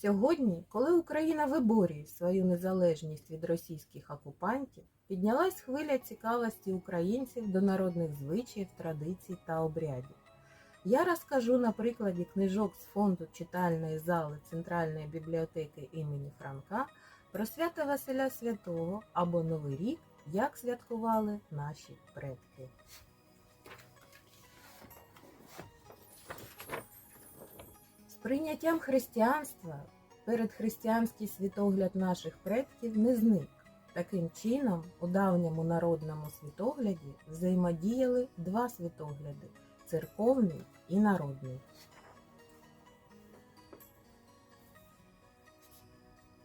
Сьогодні, коли Україна виборює свою незалежність від російських окупантів, піднялась хвиля цікавості українців до народних звичаїв, традицій та обрядів. Я розкажу на прикладі книжок з фонду читальної зали Центральної бібліотеки імені Франка про свято Василя Святого або Новий рік, як святкували наші предки. З прийняттям християнства передхристиянський світогляд наших предків не зник. Таким чином, у давньому народному світогляді взаємодіяли два світогляди церковний і народний.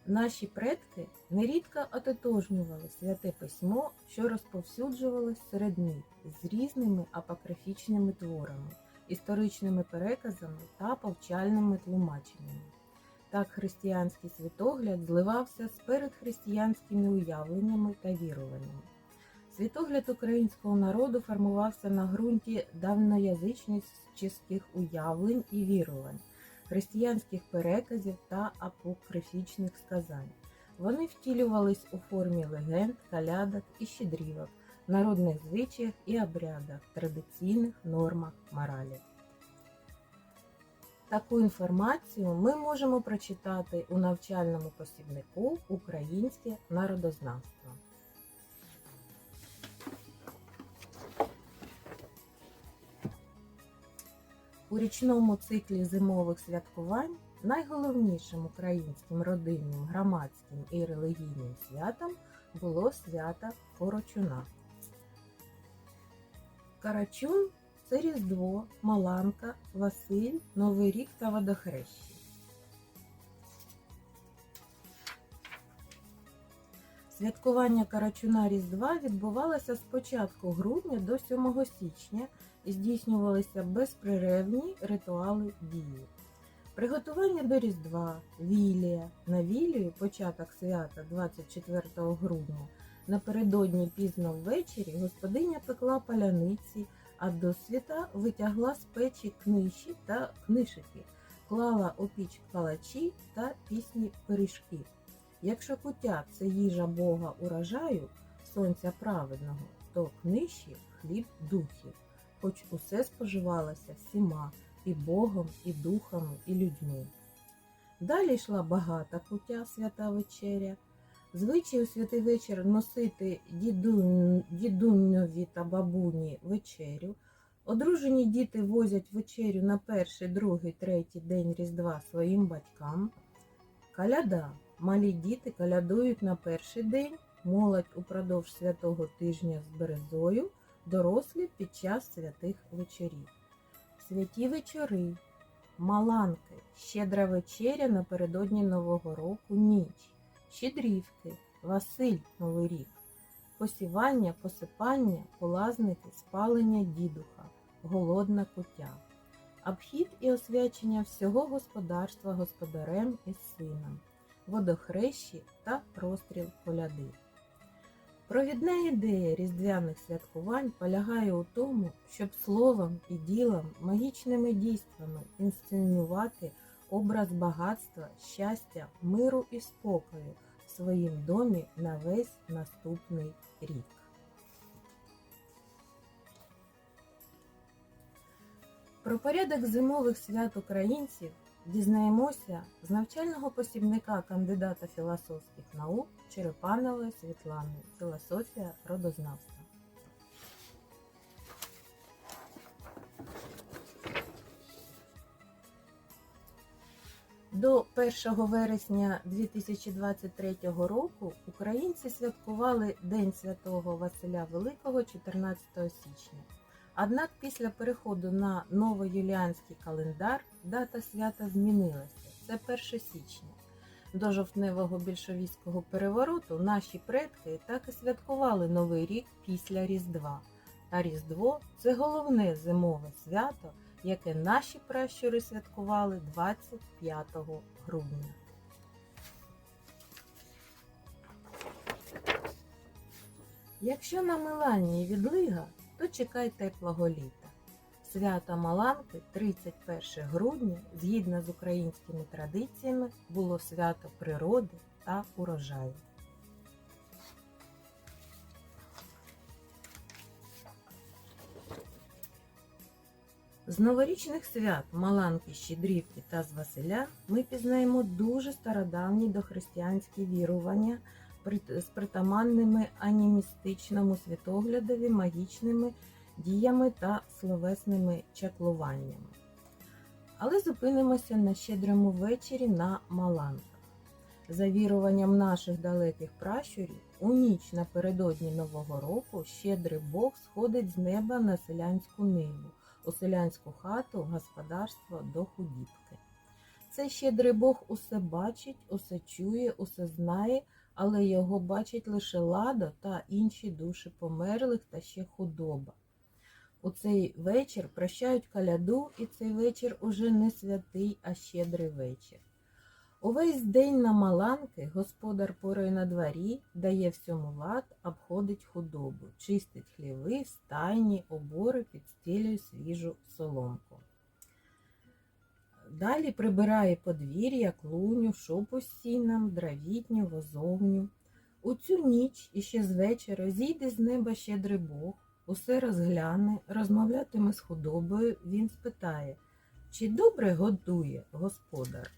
Наші предки нерідко ототожнювали святе письмо, що розповсюджувалось серед них з різними апокрифічними творами, історичними переказами та повчальними тлумаченнями. Так християнський світогляд зливався з передхристиянськими уявленнями та віруваннями. Світогляд українського народу формувався на ґрунті давноязичницьких уявлень і вірувань, християнських переказів та апокрифічних сказань. Вони втілювались у формі легенд, калядок і щедрівок, народних звичаях і обрядах, традиційних нормах моралі. Таку інформацію ми можемо прочитати у навчальному посібнику Українське народознавство. У річному циклі зимових святкувань найголовнішим українським родинним, громадським і релігійним святом було свято Корочуна. Карачун це Різдво, Маланка, Василь, Новий рік та Водохрещі. Святкування Карачуна Різдва відбувалося з початку грудня до 7 січня і здійснювалися безперервні ритуали дії. Приготування до Різдва, Вілія. На Вілію початок свята 24 грудня. Напередодні пізно ввечері господиня пекла паляниці, а до світа витягла з печі книші та книшики, клала у піч калачі та пісні пиріжки. Якщо куття це їжа Бога урожаю, сонця праведного, то книші хліб духів, хоч усе споживалося всіма і Богом, і духами, і людьми. Далі йшла багата куття свята вечеря. Звичай у святий вечір носити дідунь, дідуньові та бабуні вечерю. Одружені діти возять вечерю на перший, другий, третій день Різдва своїм батькам. Каляда. Малі діти калядують на перший день, молодь упродовж святого тижня з березою, дорослі під час святих вечорів. Святі вечори, маланки, щедра вечеря напередодні Нового року ніч, щедрівки, Василь Новий рік, посівання, посипання, полазники, спалення дідуха, голодна куття, обхід і освячення всього господарства господарем і сином. Водохрещі та розстріл коляди. Провідна ідея різдвяних святкувань полягає у тому, щоб словом і ділом, магічними дійствами інсценювати образ багатства, щастя, миру і спокою своїм домі на весь наступний рік. Про порядок зимових свят українців дізнаємося з навчального посібника кандидата філософських наук Черепанової Світлани Філософія родознавства. До 1 вересня 2023 року українці святкували День Святого Василя Великого 14 січня. Однак після переходу на новоюліанський календар дата свята змінилася. Це 1 січня. До жовтневого більшовістського перевороту наші предки так і святкували Новий рік після Різдва. А Різдво це головне зимове свято, яке наші пращури святкували 25 грудня. Якщо на Меланії відлига, то чекай теплого літа. Свято Маланки 31 грудня, згідно з українськими традиціями, було свято природи та урожаю. З новорічних свят Маланки, Щедрівки та з Василя ми пізнаємо дуже стародавні дохристиянські вірування з притаманними анімістичному світоглядові магічними діями та словесними чаклуваннями. Але зупинимося на щедрому вечорі на Маланках. За віруванням наших далеких пращурів, у ніч напередодні Нового року щедрий Бог сходить з неба на селянську ниву, у селянську хату, господарство до худібки. Це щедрий Бог усе бачить, усе чує, усе знає, але його бачить лише лада та інші душі померлих та ще худоба. У цей вечір прощають каляду, і цей вечір уже не святий, а щедрий вечір. Увесь день на Маланки господар порою на дворі, дає всьому лад, обходить худобу, чистить хліви, стайні, обори, підстілює свіжу соломку. Далі прибирає подвір'я, клуню, шопу з сіном, дравітню, возовню. У цю ніч іще з вечора зійде з неба щедрий Бог, усе розгляне, розмовлятиме з худобою, він спитає, чи добре годує господар?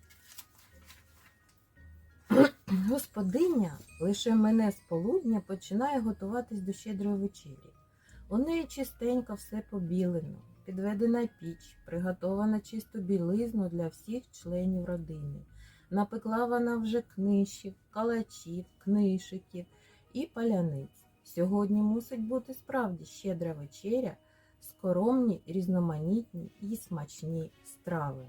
Господиня лише мене з полудня починає готуватись до щедрої вечері. У неї чистенько все побілено, підведена піч, приготована чисту білизну для всіх членів родини. Напекла вона вже книжів, калачів, книжиків і паляниць. Сьогодні мусить бути справді щедра вечеря, скоромні, різноманітні і смачні страви.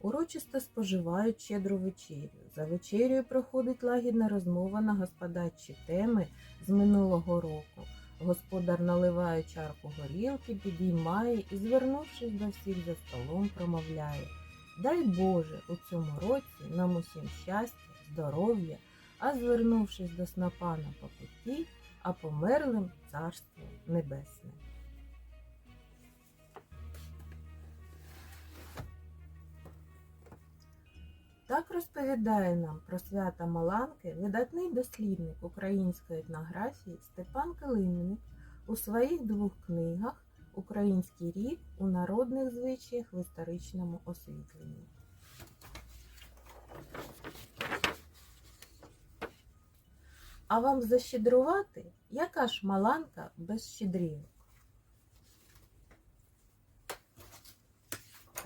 Урочисто споживають щедру вечерю. За вечерю проходить лагідна розмова на господарчі теми з минулого року. Господар наливає чарку горілки, підіймає і, звернувшись до всіх за столом, промовляє Дай Боже у цьому році нам усім щастя, здоров'я, а звернувшись до снопа на покуті, а померлим царство небесне. Розповідає нам про свята Маланки видатний дослідник української етнографії Степан Килимник у своїх двох книгах Український рід у народних звичаях в історичному освітленні. А вам защедрувати, яка ж маланка без щедрівок?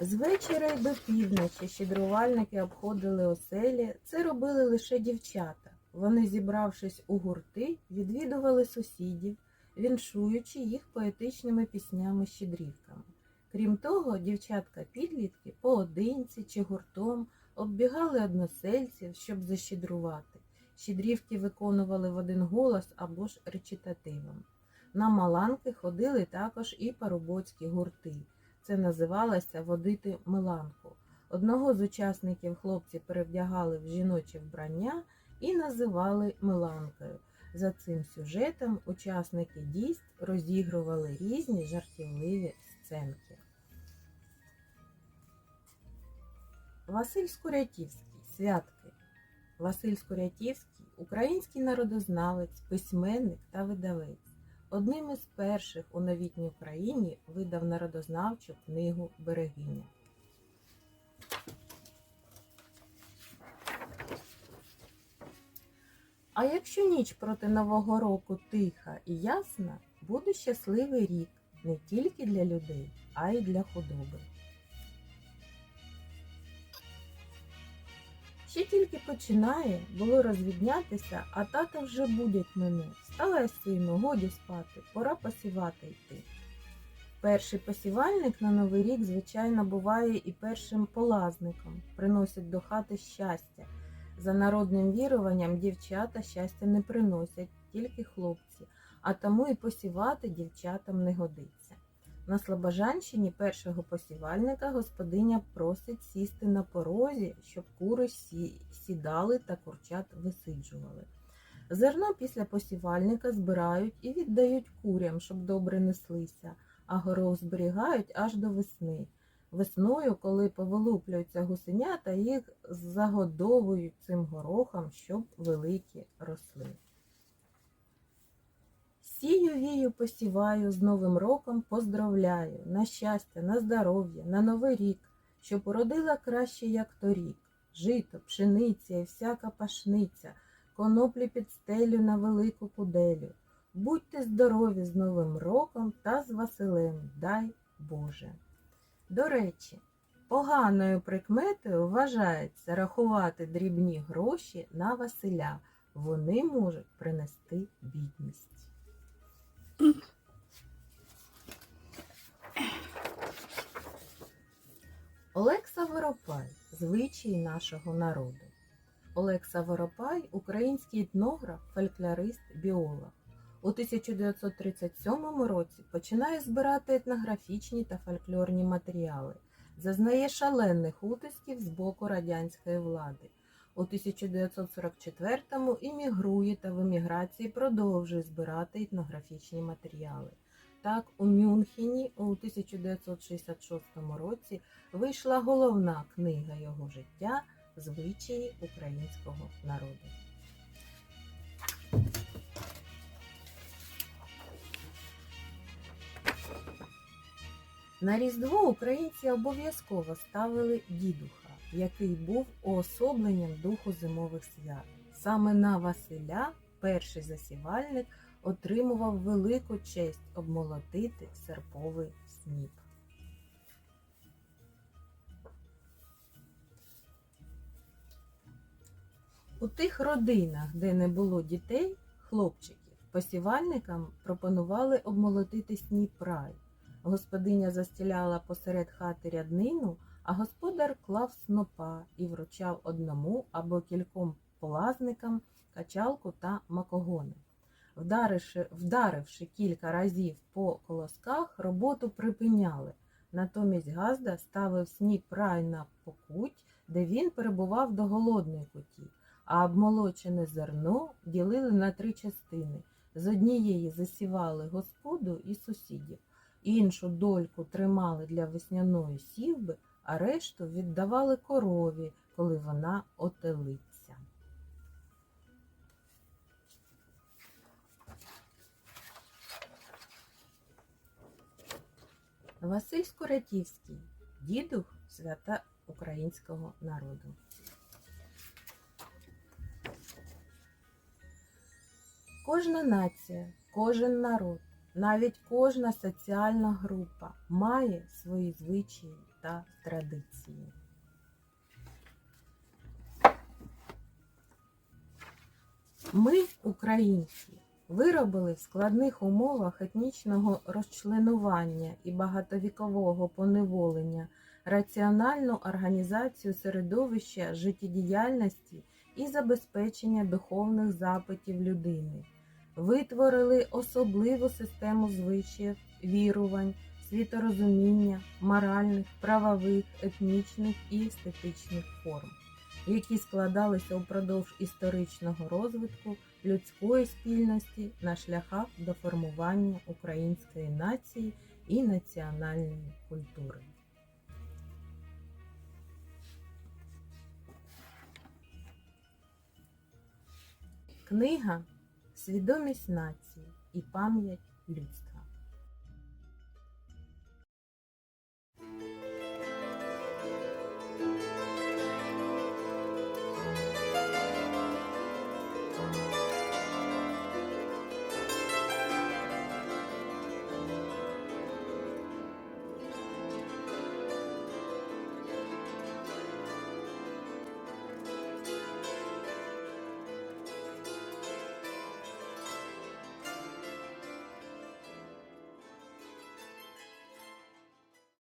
З вечора й до півночі щедрувальники обходили оселі. Це робили лише дівчата. Вони, зібравшись у гурти, відвідували сусідів, віншуючи їх поетичними піснями-щедрівками. Крім того, дівчатка-підлітки поодинці чи гуртом оббігали односельців, щоб защедрувати. Щедрівки виконували в один голос або ж речитативом. На маланки ходили також і парубоцькі гурти. Це називалося водити миланку. Одного з учасників хлопці перевдягали в жіноче вбрання і називали миланкою. За цим сюжетом учасники дійств розігрували різні жартівливі сценки. Василь Скурятівський святки. Василь Скурятівський український народознавець, письменник та видавець. Одним із перших у новітній Україні видав народознавчу книгу Берегиня. А якщо ніч проти Нового року тиха і ясна, буде щасливий рік не тільки для людей, а й для худоби. Ще тільки починає, було розвіднятися, а тата вже будять мене. Вставай, сину, годі спати, пора посівати йти. Перший посівальник на Новий рік, звичайно, буває і першим полазником, приносить до хати щастя. За народним віруванням дівчата щастя не приносять, тільки хлопці, а тому і посівати дівчатам не годиться. На Слобожанщині першого посівальника господиня просить сісти на порозі, щоб кури сі- сідали та курчат висиджували. Зерно після посівальника збирають і віддають курям, щоб добре неслися, а горох зберігають аж до весни. Весною, коли повилуплюються гусенята, їх загодовують цим горохом, щоб великі росли. Сію вію посіваю, з Новим роком поздравляю, на щастя, на здоров'я, на новий рік, щоб уродила краще, як торік. Жито, пшениця і всяка пашниця, коноплі під стелю на велику куделю. Будьте здорові з Новим роком та з Василем, дай Боже. До речі, поганою прикметою вважається рахувати дрібні гроші на Василя. Вони можуть принести бідність. Олекса Воропай звичаї нашого народу. Олекса Воропай український етнограф, фольклорист, біолог. У 1937 році починає збирати етнографічні та фольклорні матеріали. Зазнає шалених утисків з боку радянської влади. У 1944-му іммігрує та в еміграції продовжує збирати етнографічні матеріали. Так, у Мюнхені у 1966 році вийшла головна книга його життя Звичаї українського народу. На Різдво українці обов'язково ставили дідуха, який був уособленням духу зимових свят. Саме на Василя перший засівальник отримував велику честь обмолотити серповий сніп. У тих родинах, де не було дітей, хлопчиків, посівальникам пропонували обмолотити сніп рай. Господиня застіляла посеред хати ряднину, а господар клав снопа і вручав одному або кільком полазникам качалку та макогони. Вдаривши, вдаривши кілька разів по колосках, роботу припиняли. Натомість Газда ставив сніп рай на покуть, де він перебував до голодної куті, а обмолочене зерно ділили на три частини. З однієї засівали господу і сусідів, іншу дольку тримали для весняної сівби, а решту віддавали корові, коли вона отелиться. Василь Скуратівський, дідух свята українського народу. Кожна нація, кожен народ, навіть кожна соціальна група має свої звичаї та традиції. Ми, українці, виробили в складних умовах етнічного розчленування і багатовікового поневолення раціональну організацію середовища життєдіяльності і забезпечення духовних запитів людини, витворили особливу систему звичаїв, вірувань, світорозуміння, моральних, правових, етнічних і естетичних форм, які складалися упродовж історичного розвитку людської спільності на шляхах до формування української нації і національної культури. Книга Свідомість нації і пам'ять людства.